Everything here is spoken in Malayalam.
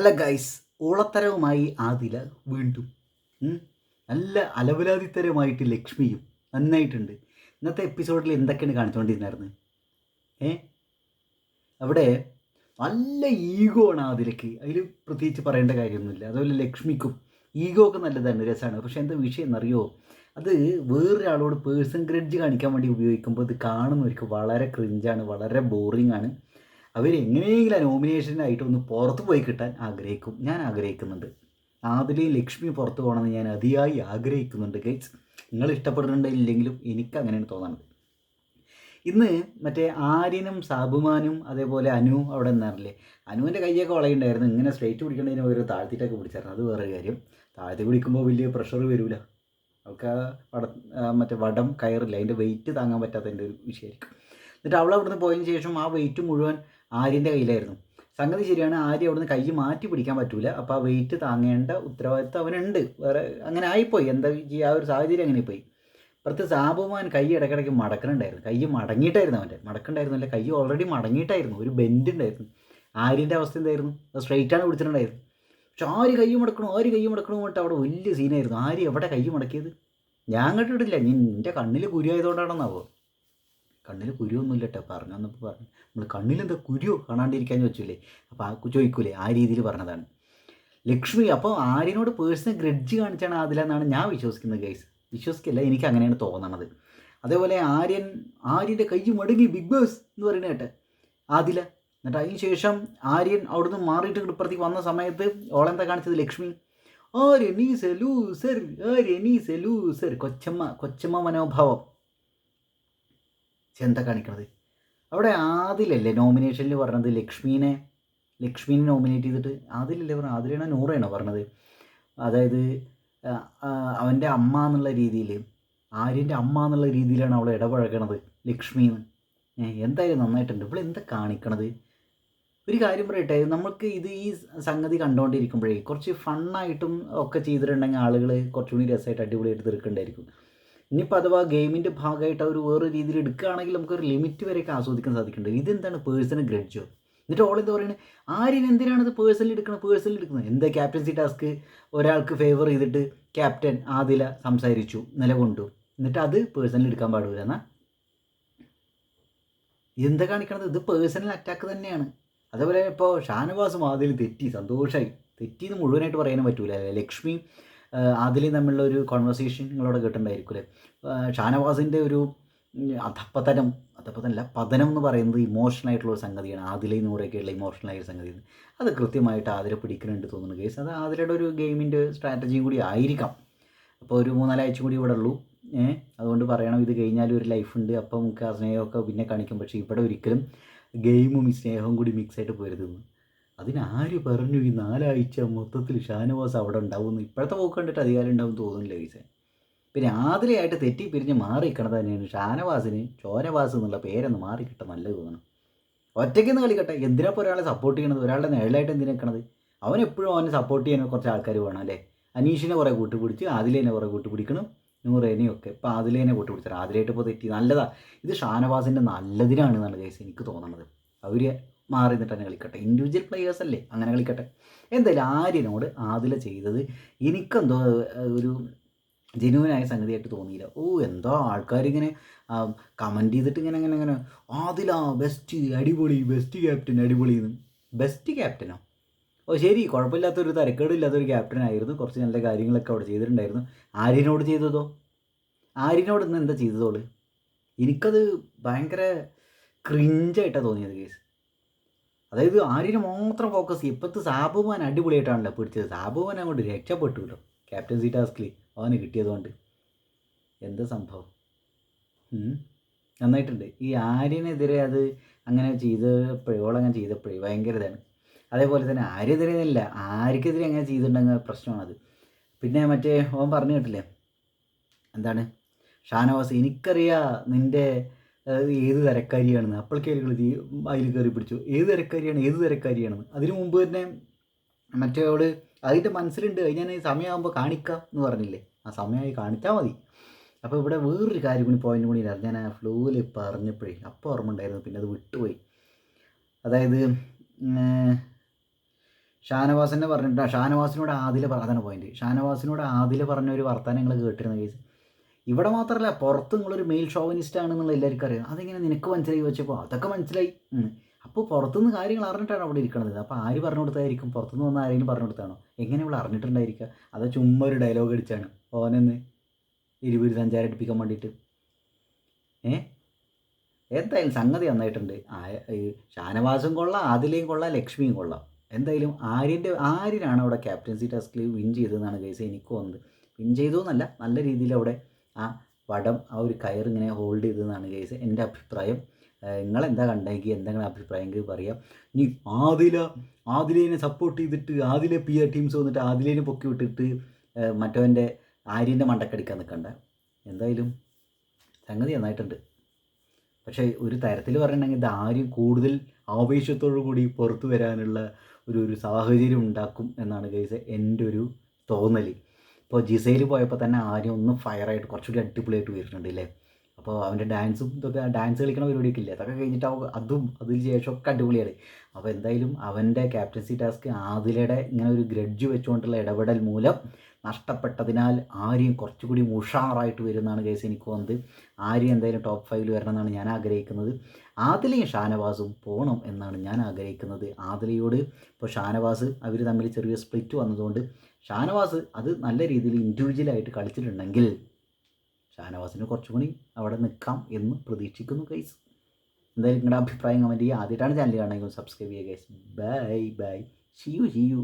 അല്ല ഗൈസ് ഓളത്തരവുമായി ആദില വീണ്ടും. നല്ല അലവലാതിത്തരമായിട്ട് ലക്ഷ്മിയും നന്നായിട്ടുണ്ട്. ഇന്നത്തെ എപ്പിസോഡിൽ എന്തൊക്കെയാണ് കാണിച്ചുകൊണ്ടിരുന്നായിരുന്നു ഏ? അവിടെ നല്ല ഈഗോ ആണ് ആതിലക്ക് അതിൽ പ്രത്യേകിച്ച് പറയേണ്ട കാര്യമൊന്നുമില്ല. അതുപോലെ ലക്ഷ്മിക്കും ഈഗോ ഒക്കെ നല്ലതാണ് രസമാണ്. പക്ഷേ എന്താ വിഷയം എന്നറിയോ? അത് വേറൊരാളോട് പേഴ്സൺ ഗ്രഡ്ജ് കാണിക്കാൻ വേണ്ടി ഉപയോഗിക്കുമ്പോൾ ഇത് കാണുന്നവർക്ക് വളരെ ക്രിഞ്ചാണ് വളരെ ബോറിംഗ് ആണ്. അവരെങ്ങനെയെങ്കിലും ആ നോമിനേഷനായിട്ട് ഒന്ന് പുറത്ത് പോയി കിട്ടാൻ ആഗ്രഹിക്കും. ഞാൻ ആഗ്രഹിക്കുന്നുണ്ട്. ആദിലെയും ലക്ഷ്മി പുറത്തു പോകണമെന്ന് ഞാൻ അതിയായി ആഗ്രഹിക്കുന്നുണ്ട് ഗൈസ് നിങ്ങൾ ഇഷ്ടപ്പെടുന്നുണ്ടെങ്കിലും എനിക്ക് അങ്ങനെയാണ് തോന്നുന്നത് ഇന്ന് മറ്റേ ആര്യനും സാബുമാനും അതേപോലെ അനു അവിടെ നിന്നാറില്ലേ? അനുവിന്റെ കൈയൊക്കെ വളയുണ്ടായിരുന്നു. ഇങ്ങനെ സ്ട്രേറ്റ് പിടിക്കേണ്ടതിന് ഒരു താഴ്ത്തിയിട്ടൊക്കെ പിടിച്ചായിരുന്നു. അത് വേറെ കാര്യം. താഴ്ത്തി പിടിക്കുമ്പോൾ വലിയ പ്രഷർ വരില്ല അവൾക്ക് വട മറ്റേ വടം കയറില്ല. അതിന്റെ വെയിറ്റ് താങ്ങാൻ പറ്റാത്തതിന്റെ ഒരു വിഷയമായിരിക്കും. എന്നിട്ട് അവൾ അവിടുന്ന് പോയതിന് ശേഷം ആ വെയിറ്റ് മുഴുവൻ ആര്യന്റെ കയ്യിലായിരുന്നു. സംഗതി ശരിയാണ് ആര്യ അവിടുന്ന് കൈ മാറ്റി പിടിക്കാൻ പറ്റൂല. അപ്പോൾ ആ വെയിറ്റ് താങ്ങേണ്ട ഉത്തരവാദിത്വം അവനുണ്ട്. വേറെ അങ്ങനെ ആയിപ്പോയി. എന്താ ചെയ്യുക ആ ഒരു സാഹചര്യം അങ്ങനെ പോയി? പുറത്ത് സാബുമാൻ കൈ ഇടയ്ക്കിടയ്ക്ക് മടക്കണുണ്ടായിരുന്നു. കൈ മടങ്ങിയിട്ടായിരുന്നു അവന്റെ. മടക്കണ്ടായിരുന്നില്ല കൈ ഓൾറെഡി മടങ്ങിയിട്ടായിരുന്നു. ഒരു ബെൻഡ് ഉണ്ടായിരുന്നു. ആര്യന്റെ അവസ്ഥ എന്തായിരുന്നു? അത് സ്ട്രെയിറ്റാണ് പിടിച്ചിട്ടുണ്ടായിരുന്നു പക്ഷെ ആര് കൈ മടക്കണോ? ആര് കൈ മടക്കണോ എന്നിട്ട് അവിടെ വലിയ സീനായിരുന്നു ആര് എവിടെ കൈ മടക്കിയത്? ഞാൻ കണ്ടിട്ടില്ല. നിന്റെ കണ്ണിൽ കുരു ആയതുകൊണ്ടാണെന്നാവോ? കണ്ണിൽ കുരുവൊന്നുമില്ല കേട്ടോ പറഞ്ഞു. പറഞ്ഞു നമ്മൾ കണ്ണിലെന്താ കുരു കാണാണ്ടിരിക്കാൻ ചോദിച്ചില്ലേ? അപ്പോൾ ആ ചോദിക്കൂലേ? ആ രീതിയിൽ പറഞ്ഞതാണ്. ലക്ഷ്മി അപ്പോൾ ആര്യനോട് പേഴ്സണൽ ഗ്രഡ്ജ് കാണിച്ചാണ് ആദില എന്നാണ് ഞാൻ വിശ്വസിക്കുന്നത് ഗൈസ് വിശ്വസിക്കില്ല എനിക്ക് അങ്ങനെയാണ് തോന്നണത്. അതേപോലെ ആര്യൻ ആര്യന്റെ കൈ മടങ്ങി ബിഗ് ബോസ് എന്ന് പറയുന്നത് കേട്ടെ? ആദില എന്നിട്ട് അതിന് ശേഷം ആര്യൻ അവിടുന്ന് മാറിയിട്ട് ഇപ്പുറത്തേക്ക് വന്ന സമയത്ത് ഓളെന്താ കാണിച്ചത് Lakshmi? Aryan is a loser Aryan is a loser കൊച്ചമ്മ കൊച്ചമ്മ മനോഭാവം. എന്താ കാണിക്കണത്? അവിടെ ആദിലല്ലേ നോമിനേഷനിൽ പറഞ്ഞത്? ലക്ഷ്മീനെ ലക്ഷ്മീനെ നോമിനേറ്റ് ചെയ്തിട്ട് ആദിലല്ലേ പറഞ്ഞത്? ആദിലാണോ നൂറാണോ പറഞ്ഞത്? അതായത് അവന്റെ അമ്മ എന്നുള്ള രീതിയിൽ ആര്യന്റെ അമ്മ എന്നുള്ള രീതിയിലാണ് അവൾ ഇടപഴകണത് ലക്ഷ്മിന്ന്. എന്തായാലും നന്നായിട്ടുണ്ട്. ഇവിടെ എന്താ കാണിക്കണത്? ഒരു കാര്യം പറയട്ടെ. നമ്മൾക്ക് ഇത് ഈ സംഗതി കണ്ടുകൊണ്ടിരിക്കുമ്പോഴേ കുറച്ച് ഫണ്ണായിട്ടും ഒക്കെ ചെയ്തിട്ടുണ്ടെങ്കിൽ ആളുകൾ കുറച്ചുകൂടി രസമായിട്ട് അടിപൊളിയായിട്ട് തീർക്കണ്ടായിരിക്കും. ഇനിയിപ്പോൾ അഥവാ ഗെയിമിന്റെ ഭാഗമായിട്ട് അവർ വേറെ രീതിയിൽ എടുക്കുകയാണെങ്കിൽ നമുക്കൊരു ലിമിറ്റ് വരെയൊക്കെ ആസ്വദിക്കാൻ സാധിക്കുന്നുണ്ട്. ഇതെന്താണ് പേഴ്സണൽ ഗ്രഡ്ജോ എന്നിട്ട് ഓൾ എന്താ പറയുന്നത് ആരും എന്തിനാണ് ഇത് പേഴ്സണൽ എടുക്കുന്നത് പേഴ്സണൽ എടുക്കുന്നത്? എന്താ ക്യാപ്റ്റൻസി ടാസ്ക്? ഒരാൾക്ക് ഫേവർ ചെയ്തിട്ട് ക്യാപ്റ്റൻ ആദില സംസാരിച്ചു നിലകൊണ്ടു. എന്നിട്ട് അത് പേഴ്സണൽ എടുക്കാൻ പാടില്ല. എന്നാ? എന്താ കാണിക്കണത്? ഇത് പേഴ്സണൽ അറ്റാക്ക് തന്നെയാണ്. അതേപോലെ ഇപ്പോൾ ഷാനവാസും ആദിൽ തെറ്റി സന്തോഷമായി തെറ്റിയെന്ന് മുഴുവനായിട്ട് പറയാനും പറ്റൂല. ലക്ഷ്മി ആദിലും നമ്മളുടെ ഒരു കോൺവെർസേഷൻ നിങ്ങളോട് കേട്ടിട്ടുണ്ടായിരിക്കും അല്ലേ ഷാനവാസിന്റെ ഒരു അധപ്പതനം അധപ്പതനല്ല പതനം എന്ന് പറയുന്നത് ഇമോഷണലായിട്ടുള്ള ഒരു സംഗതിയാണ്. ആദിലെ നൂറൊക്കെയുള്ള ഒരു സംഗതിയാണ്. അത് കൃത്യമായിട്ട് ആതിരെ പിടിക്കുന്നുണ്ട് തോന്നുന്നു കേസ് അത് ആതിരയുടെ ഒരു ഗെയിമിന്റെ സ്ട്രാറ്റജിയും കൂടി ആയിരിക്കാം. അപ്പോൾ ഒരു മൂന്നാലാഴ്ച കൂടി ഇവിടെ ഉള്ളൂ. ഏഹ് അതുകൊണ്ട് പറയണം ഇത് കഴിഞ്ഞാലും ഒരു ലൈഫ് ഉണ്ട്. അപ്പം നമുക്ക് ആ സ്നേഹമൊക്കെ പിന്നെ കാണിക്കും. പക്ഷേ ഇവിടെ ഒരിക്കലും ഗെയിമും സ്നേഹവും കൂടി മിക്സ് ആയിട്ട് പോരുതെന്ന് അതിനാര് പറഞ്ഞു ഈ നാലാഴ്ച മൊത്തത്തിൽ ഷാനവാസ് അവിടെ ഉണ്ടാവുമെന്ന്? ഇപ്പോഴത്തെ പോക്ക് കണ്ടിട്ട് അധികാരം ഉണ്ടാവും തോന്നുന്നില്ല ഗൈസേ പിന്നെ ആതിരയായിട്ട് തെറ്റി പിരിഞ്ഞ് മാറിക്കണത് തന്നെയാണ്. ഷാനവാസിന് ചോരവാസ് എന്നുള്ള പേരൊന്ന് മാറിക്കിട്ട നല്ലത് തോന്നണം. ഒറ്റയ്ക്ക് നിന്ന് കളിക്കട്ടെ. എന്തിനാ ഒരാളെ സപ്പോർട്ട് ചെയ്യണത്? ഒരാളുടെ നിഴലായിട്ട് എന്തിനാ നിൽക്കണത് അവൻ എപ്പോഴും അവനെ സപ്പോർട്ട് ചെയ്യാൻ കുറച്ച് ആൾക്കാർ വേണം അല്ലേ? അനീഷിനെ കുറേ കൂട്ടുപിടിച്ച് ആദിലേനെ കുറേ കൂട്ടുപിടിക്കണം നൂറേനെയും ഒക്കെ. ഇപ്പോൾ ആദിലേനെ കൂട്ടുപിടിച്ചാൽ ആദിലായിട്ട് ഇപ്പോൾ തെറ്റി. നല്ലതാണ് ഇത് ഷാനവാസിന്റെ നല്ലതിനാണ് എന്നാണ് കേസ് എനിക്ക് തോന്നുന്നത് അവർ മാറി നിന്നിട്ട് തന്നെ കളിക്കട്ടെ. ഇൻഡിവിജ്വൽ പ്ലെയേഴ്സ് അല്ലേ? അങ്ങനെ കളിക്കട്ടെ. എന്തായാലും ആര്യനോട് ആദില ചെയ്തത് എനിക്കെന്തോ ഒരു ജെനുവനായ സംഗതിയായിട്ട് തോന്നിയില്ല. ഓ എന്തോ ആൾക്കാരിങ്ങനെ കമന്റ് ചെയ്തിട്ട് ഇങ്ങനെ അങ്ങനെ അങ്ങനെ ആദില ബെസ്റ്റ് അടിപൊളി ബെസ്റ്റ് ക്യാപ്റ്റൻ അടിപൊളി എന്ന്. ബെസ്റ്റ് ക്യാപ്റ്റനോ ഓ? ശരി കുഴപ്പമില്ലാത്തൊരു തരക്കേടില്ലാത്തൊരു ക്യാപ്റ്റനായിരുന്നു കുറച്ച് നല്ല കാര്യങ്ങളൊക്കെ അവിടെ ചെയ്തിട്ടുണ്ടായിരുന്നു. ആര്യനോട് ചെയ്തതോ? ആര്യനോട് ഇന്ന് എന്താ ചെയ്തതോൾ? എനിക്കത് ഭയങ്കര ക്രിഞ്ചായിട്ടാണ് തോന്നിയത് കേസ്. അതായത് ആര്യന് മാത്രം ഫോക്കസ് ചെയ്യും. ഇപ്പോഴത്തെ സാബുമാൻ അടിപൊളിയായിട്ടാണല്ലോ പിടിച്ചത്. സാബുമാൻ അങ്ങോട്ട് രക്ഷപ്പെട്ടുല്ലോ. ക്യാപ്റ്റൻസി ടാസ്കിൽ അവന് കിട്ടിയതുകൊണ്ട്. എന്താ സംഭവം? നന്നായിട്ടുണ്ട്. ഈ ആര്യനെതിരെ അത് അങ്ങനെ ചെയ്തപ്പോഴേ ഓളങ്ങനെ ചെയ്തപ്പോഴേ ഭയങ്കര ഇതാണ്. അതേപോലെ തന്നെ ആര്യനെതിരെ അല്ല ആർക്കെതിരെ അങ്ങനെ ചെയ്തിട്ടുണ്ടെങ്കിൽ പ്രശ്നമാണത്. പിന്നെ മറ്റേ ഓൻ പറഞ്ഞു കേട്ടില്ലേ? എന്താണ്? ഷാനവാസ് എനിക്കറിയാം നിന്റെ ഏഹ്, ഏത് തരക്കാരിയാണെന്ന്. അപ്പോഴേക്കും തീ അതിൽ കയറി പിടിച്ചു. ഏത് തരക്കാരിയാണ് ഏത് തരക്കാരിയാണെന്ന്. അതിനു മുമ്പ് തന്നെ മറ്റേ അവൾ അതിന്റെ മനസ്സിലുണ്ട് അത് ഞാൻ സമയമാകുമ്പോൾ കാണിക്കാം എന്ന് പറഞ്ഞില്ലേ? ആ സമയമായി കാണിച്ചാൽ മതി. അപ്പോൾ ഇവിടെ വേറൊരു കാര്യം കൂടി പോയിന്റ് കൂടി ഞാൻ ആ ഫ്ലോയിൽ പറഞ്ഞപ്പോഴേ അപ്പോൾ ഓർമ്മ ഉണ്ടായിരുന്നു. പിന്നെ അത് വിട്ടുപോയി. അതായത് ഷാനവാസിനെ പറഞ്ഞിട്ട് ഷാനവാസിനോട് ആദില അതാണ് പോയിന്റ് ഷാനവാസിനോട് ആദില പറഞ്ഞ ഒരു വർത്തമാനം നിങ്ങൾ കേട്ടിരുന്ന കേസ് ഇവിടെ മാത്രമല്ല പുറത്ത് നിങ്ങളൊരു മെയിൽ ഷോവനിസ്റ്റ് ആണെന്നുള്ള എല്ലാവർക്കും അറിയാം. അതെങ്ങനെ നിനക്ക് മനസ്സിലായി വെച്ചപ്പോൾ അതൊക്കെ മനസ്സിലായി. അപ്പോൾ പുറത്തുനിന്ന് കാര്യങ്ങൾ അറിഞ്ഞിട്ടാണ് അവിടെ ഇരിക്കുന്നത് അപ്പോൾ ആര് പറഞ്ഞു കൊടുത്തായിരിക്കും? പുറത്തുനിന്ന് വന്ന ആരെങ്കിലും പറഞ്ഞു കൊടുത്താണോ? എങ്ങനെ ഇവിടെ അറിഞ്ഞിട്ടുണ്ടായിരിക്കുക? അതോ ചുമ്മാ ഒരു ഡയലോഗ് അടിച്ചാണ്. ഓനെന്ന് ഇരുപത് സഞ്ചാരം അടുപ്പിക്കാൻ വേണ്ടിയിട്ട്. ഏ? എന്തായാലും സംഗതി നന്നായിട്ടുണ്ട്. ഷാനവാസും കൊള്ളാം ആദിലയും കൊള്ളാം ലക്ഷ്മിയും കൊള്ളാം. എന്തായാലും ആര്യന്റെ ആര്യനാണ് അവിടെ ക്യാപ്റ്റൻസി ടാസ്കിൽ വിൻ ചെയ്തതെന്നാണ് കേസ് എനിക്ക് തോന്നുന്നത്. വിൻ ചെയ്തു എന്നല്ല നല്ല രീതിയിൽ അവിടെ ആ വടം ആ ഒരു കയർ ഇങ്ങനെ ഹോൾഡ് ചെയ്തതെന്നാണ് കേസ് എന്റെ അഭിപ്രായം. നിങ്ങൾ എന്താ കണ്ടെങ്കിൽ എന്തെങ്കിലും അഭിപ്രായം പറയാം. ഇനി ആദില ആദിലേനെ സപ്പോർട്ട് ചെയ്തിട്ട് ആദിലെ പി ആർ ടീംസ് വന്നിട്ട് ആദിലേനെ പൊക്കി വിട്ടിട്ട് മറ്റവന്റെ ആര്യന്റെ മണ്ടക്കടിക്കാൻ നിൽക്കണ്ട. എന്തായാലും സംഗതി നന്നായിട്ടുണ്ട്. പക്ഷേ ഒരു തരത്തിൽ പറയണമെങ്കിൽ ഇത് ആര്യം കൂടുതൽ ആവേശത്തോടു കൂടി പുറത്തു വരാനുള്ള ഒരു ഒരു സാഹചര്യം ഉണ്ടാക്കും എന്നാണ് കേസ് എന്റെ ഒരു തോന്നൽ ഇപ്പോൾ ജിസയിൽ പോയപ്പോൾ തന്നെ ആരും ഒന്ന് ഫയറായിട്ട് കുറച്ചുകൂടി അടിപൊളിയായിട്ട് വരുന്നുണ്ട് അല്ലേ അപ്പോൾ അവന്റെ ഡാൻസും ഇതൊക്കെ ഡാൻസ് കളിക്കണ പരിപാടിയൊക്കെ ഇല്ലേ? അതൊക്കെ കഴിഞ്ഞിട്ട് അതും അതിന് ശേഷം ഒക്കെ അടിപൊളിയാണ്. അപ്പോൾ എന്തായാലും അവന്റെ ക്യാപ്റ്റൻസി ടാസ്ക് ആദിലയുടെ ഇങ്ങനെ ഒരു ഗ്രഡ്ജ് വെച്ചുകൊണ്ടുള്ള ഇടപെടൽ മൂലം നഷ്ടപ്പെട്ടതിനാൽ ആര്യം കുറച്ചുകൂടി ഉഷാറായിട്ട് വരുന്നതാണ് കേസ് എനിക്ക് തോന്നുന്നത്. ആര്യം എന്തായാലും ടോപ്പ് ഫൈവിൽ വരണം എന്നാണ് ഞാൻ ആഗ്രഹിക്കുന്നത്. ആദിലയും ഷാനവാസും പോകണം എന്നാണ് ഞാൻ ആഗ്രഹിക്കുന്നത്. ആദിലയോട് ഇപ്പോൾ ഷാനവാസ് അവർ തമ്മിൽ ചെറിയ സ്പ്ലിറ്റ് വന്നതുകൊണ്ട് ഷാനവാസ് അത് നല്ല രീതിയിൽ ഇൻഡിവിജ്വലായിട്ട് കളിച്ചിട്ടുണ്ടെങ്കിൽ ഷാനവാസിന് കുറച്ചും കൂടി അവിടെ നിൽക്കാം എന്ന് പ്രതീക്ഷിക്കുന്നു ഗൈസ് എന്തായാലും നിങ്ങളുടെ അഭിപ്രായം കമന്റ് ചെയ്യുക ആദ്യമായിട്ടാണ് ചാനൽ കാണുമെങ്കിൽ സബ്സ്ക്രൈബ് ചെയ്യുക guys bye bye see you see you